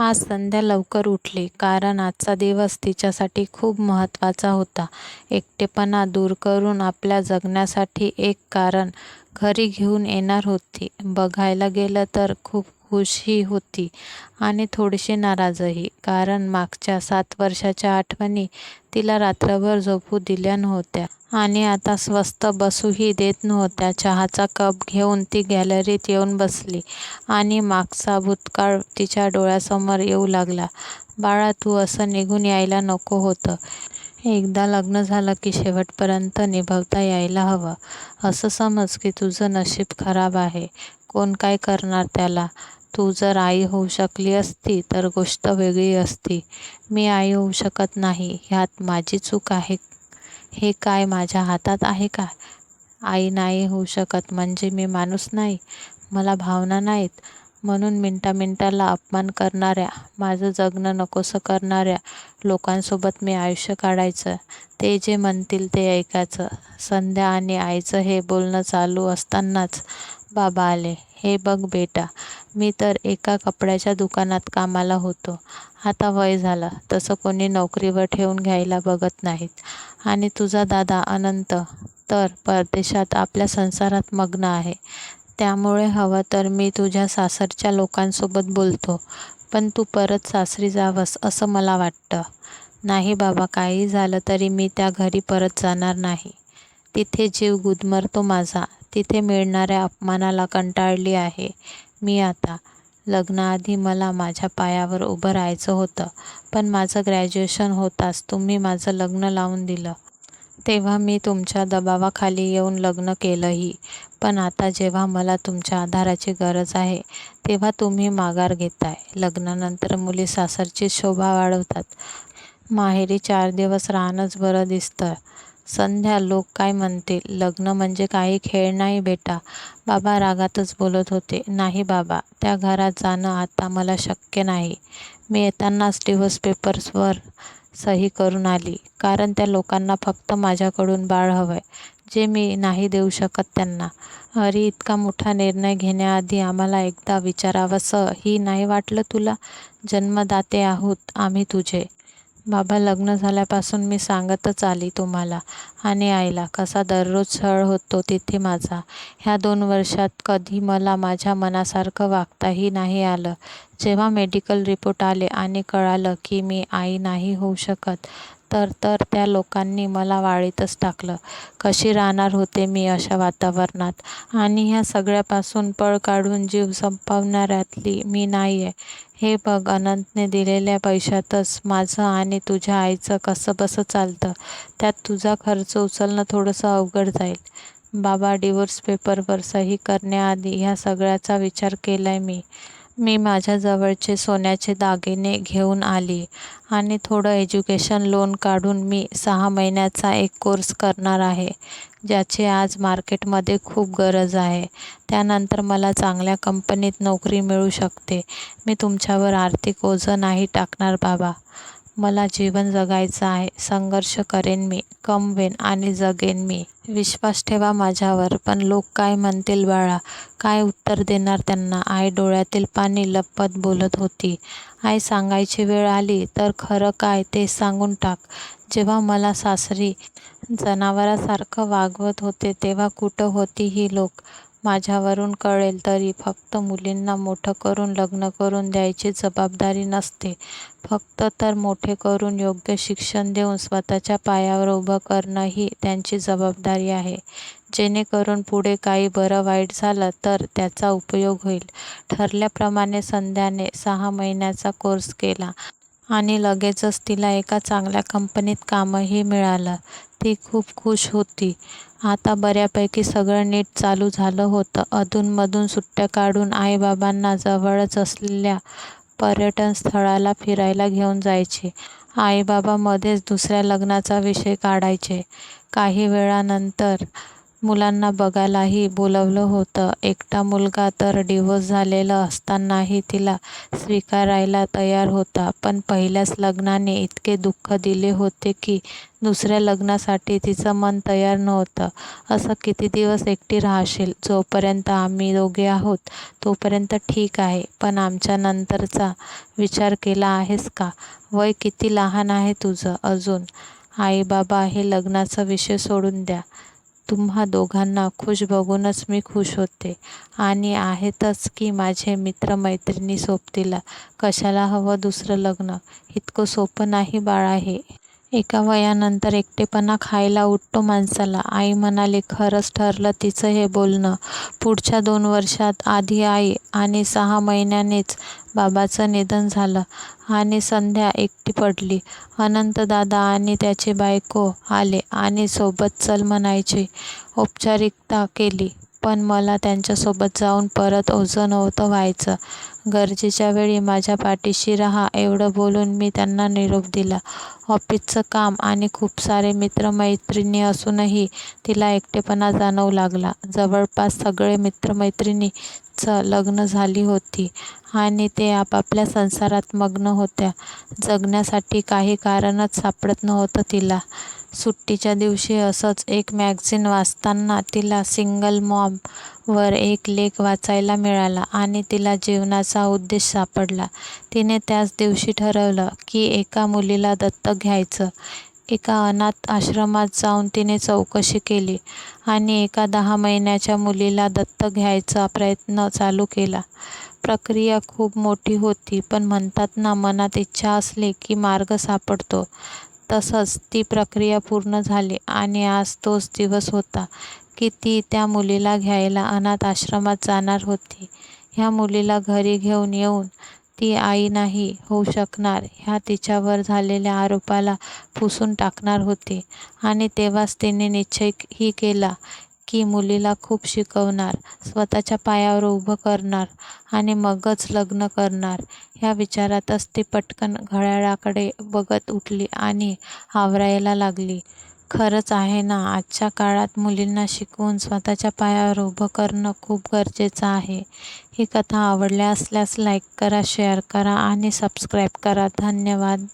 आज संध्या लवकर उठली कारण आजचा दिवस तिच्यासाठी खूप महत्त्वाचा होता. एकटेपणा दूर करून आपल्या जगण्यासाठी एक कारण घरी घेऊन येणार होती. बघायला गेलं तर खूप खुशही होती आणि थोडीशी नाराजही. कारण मागच्या सात वर्षाच्या आठवणी तिला रात्रभर झोपू दिल्या नव्हत्या. आणि आता स्वस्त बसूही देत नव्हत्या. चहाचा कप घेऊन ती गॅलरीत येऊन बसली आणि मागचा भूतकाळ तिच्या डोळ्यासमोर येऊ लागला. बाळा तू असं निघून यायला नको होतं. एकदा लग्न झालं की शेवटपर्यंत निभावता यायला हवं. असं समज की तुझं नशीब खराब आहे. कोण काय करणार त्याला? तू जर आई होऊ शकली असती तर गोष्ट वेगळी असती. मी आई होऊ शकत नाही ह्यात माझी चूक आहे हे काय माझ्या हातात आहे का? आई नाही होऊ शकत म्हणजे मी माणूस नाही? मला भावना नाहीत? म्हणून मिनटा मिनटाला अपमान करणाऱ्या, माझं जगणं नकोसं करणाऱ्या लोकांसोबत मी आयुष्य काढायचं? ते जे म्हणतील ते ऐकायचं? संध्या आणि आईचं हे बोलणं चालू असतानाच बाबा आले. हे बघ बेटा, मी तर एका कपड्याच्या दुकानात कामाला होतो. आता वय झालं तसं कोणी नोकरीवर ठेवून घ्यायला बघत नाहीत आणि तुझा दादा अनंत तर परदेशात आपल्या संसारात मग्न आहे. त्यामुळे हवं तर मी तुझ्या सासरच्या लोकांसोबत बोलतो. पण तू परत सासरी जावंस असं मला वाटतं. नाही बाबा काहीही झालं तरी मी त्या घरी परत जाणार नाही. तिथे जीव गुदमरतो माझा. तिथे मिळणाऱ्या अपमानाला कंटाळली आहे मी आता. लग्नाआधी मला माझ्या पायावर उभं राहायचं होतं. पण माझं ग्रॅज्युएशन होताच तुम्ही माझं लग्न लावून दिलं. तेव्हा मी तुमच्या दबावाखाली येऊन लग्न केलंही. पण आता जेव्हा मला तुमच्या आधाराची गरज आहे तेव्हा तुम्ही माघार घेताय. लग्नानंतर मुली सासरची शोभा वाढवतात. माहेरी चार दिवस राहणंच बरं दिसतं. संध्या लोक काय म्हणतील? लग्न म्हणजे काही खेळ नाही बेटा. बाबा रागातच बोलत होते. नाही बाबा, त्या घरात जाणं आता मला शक्य नाही. मी येतानाच डिव्होर्स पेपर्सवर सही करून आली. कारण त्या लोकांना फक्त माझ्याकडून बाळ हवंय जे मी नाही देऊ शकत त्यांना. अरे इतका मोठा निर्णय घेण्याआधी आम्हाला एकदा विचारावंसं ही नाही वाटलं तुला? जन्मदाते आहोत आम्ही तुझे. बाबा लग्न झाल्यापासून मी सांगतच आली तुम्हाला आणि आईला कसा दररोज छळ होतो तिथे माझा. ह्या दोन वर्षात कधी मला माझ्या मनासारखं वागताही नाही आलं. जेव्हा मेडिकल रिपोर्ट आले आणि कळालं की मी आई नाही होऊ शकत तर तर त्या लोकांनी मला वाळीतच टाकलं. कशी राहणार होते मी अशा वातावरणात? आणि ह्या सगळ्यापासून पळ काढून जीव संपवणाऱ्यातली मी नाही आहे हे बघ अनंतने दिलेल्या पैशातच माझं आणि तुझ्या आईचं कसंबसं चालतं. त्यात तुझा खर्च उचलणं थोडंसं अवघड जाईल. बाबा डिव्होर्स पेपरवर सही करण्याआधी ह्या सगळ्याचा विचार केलाय मी. मी माझ्याजवळचे सोन्याचे दागिने घेऊन आली आणि थोडं एज्युकेशन लोन काढून मी सहा महिन्याचा एक कोर्स करणार आहे. ज्याची आज मार्केटमध्ये खूप गरज आहे. त्यानंतर मला चांगल्या कंपनीत नोकरी मिळू शकते. मी तुमच्यावर आर्थिक ओझं नाही टाकणार बाबा. मला जीवन जगायचं आहे. संघर्ष करेन मी, कमवेन आणि जगेन मी. विश्वास ठेवा माझ्यावर. पण लोक काय म्हणतील बाळा? काय उत्तर देणार त्यांना? आई डोळ्यातील पाणी लपत बोलत होती. आई सांगायची वेळ आली तर खरं काय ते सांगून टाक. जेव्हा मला सासरी जनावरासारखं वागवत होते तेव्हा कुठं होती ही लोक? माझ्यावरून कळेल तरी फक्त मुलींना मोठं करून लग्न करून द्यायची जबाबदारी नसते. फक्त तर मोठे करून योग्य शिक्षण देऊन स्वतःच्या पायावर उभं करणं ही त्यांची जबाबदारी आहे. जेणेकरून पुढे काही बरं वाईट झालं तर त्याचा उपयोग होईल. ठरल्याप्रमाणे संध्याने सहा महिन्याचा कोर्स केला आणि लगेचच तिला एका चांगल्या कंपनीत कामही मिळालं. ती खूप खुश होती. आता बऱ्यापैकी सगळं नीट चालू झालं होतं. अधूनमधून सुट्ट्या काढून आईबाबांना जवळच असलेल्या पर्यटन स्थळाला फिरायला घेऊन जायचे आईबाबामध्येच मध्येच दुसऱ्या लग्नाचा विषय काढायचे. काही वेळानंतर मुलांना बघायलाही बोलवलं होतं. एकटा मुलगा तर डिवोर्स झालेला असतानाही तिला स्वीकारायला तयार होता. पण पहिल्याच लग्नाने इतके दुःख दिले होते की दुसऱ्या लग्नासाठी तिचं मन तयार नव्हतं. असं किती दिवस एकटी राहशील? जोपर्यंत आम्ही दोघे आहोत तोपर्यंत ठीक आहे. पण आमच्या नंतरचा विचार केला आहेस का? वय किती लहान आहे तुझं अजून. आई बाबा हे लग्नाचा विषय सोडून द्या. तुम्हा दोघांना खुश बघूनच मी खुश होते. आणि आहेतच की माझे मित्र मैत्रिणी सोबतीला. कशाला हवं दुसरं लग्न? इतकं सोपं नाही बाळा हे. एका वयानंतर एकटेपणा खायला उठतो माणसाला. आई म्हणाली. खरंच ठरलं तिचं हे बोलणं. पुढच्या दोन वर्षात आधी आई आणि सहा महिन्यांनीच बाबाचं निधन झालं. आणि संध्या एकटी पडली. अनंतदादा आणि त्याची बायको आले आणि सोबत चल म्हणायचे. औपचारिकता केली. पण मला त्यांच्यासोबत जाऊन परत ओझं नव्हतं व्हायचं. गरजेच्या वेळी माझ्या पाठीशी राहा एवढं बोलून मी त्यांना निरोप दिला. ऑफिसचं काम आणि खूप सारे मित्रमैत्रिणी असूनही तिला एकटेपणा जाणवू लागला. जवळपास सगळे मित्रमैत्रिणीचं लग्न झाली होती आणि ते आपापल्या संसारात मग्न होत्या. जगण्यासाठी काही कारणच सापडत नव्हतं तिला. सुट्टीच्या दिवशी असंच एक मॅगझिन वाचताना तिला सिंगल मॉम वर एक लेख वाचायला मिळाला आणि तिला जीवनाचा उद्देश सापडला. तिने त्याच दिवशी ठरवलं की एका मुलीला दत्तक घ्यायचं. एका अनाथ आश्रमात जाऊन तिने चौकशी केली आणि एका दहा महिन्याच्या मुलीला दत्तक घ्यायचा प्रयत्न चालू केला. प्रक्रिया खूप मोठी होती पण म्हणतात ना मनात इच्छा असली की मार्ग सापडतो. तसंच ती प्रक्रिया पूर्ण झाली आणि आज तोच दिवस होता की ती त्या मुलीला घ्यायला अनाथ आश्रमात जाणार होती. ह्या मुलीला घरी घेऊन येऊन ती आई नाही होऊ शकणार ह्या तिच्यावर झालेल्या आरोपाला पुसून टाकणार होती. आणि तेव्हाच तिने निश्चयही केला की मुलीला खूप शिकवणार, स्वतःच्या पायावर उभं करणार आणि मगच लग्न करणार. ह्या विचारातच ती पटकन घड्याळाकडे बघत उठली आणि आवरायला लागली. खरंच आहे ना आजच्या काळात मुलींना शिकवून स्वतःच्या पायावर उभं करणं खूप गरजेचं आहे. ही कथा आवडल्या असल्यास लाईक करा, शेअर करा आणि सबस्क्राईब करा. धन्यवाद.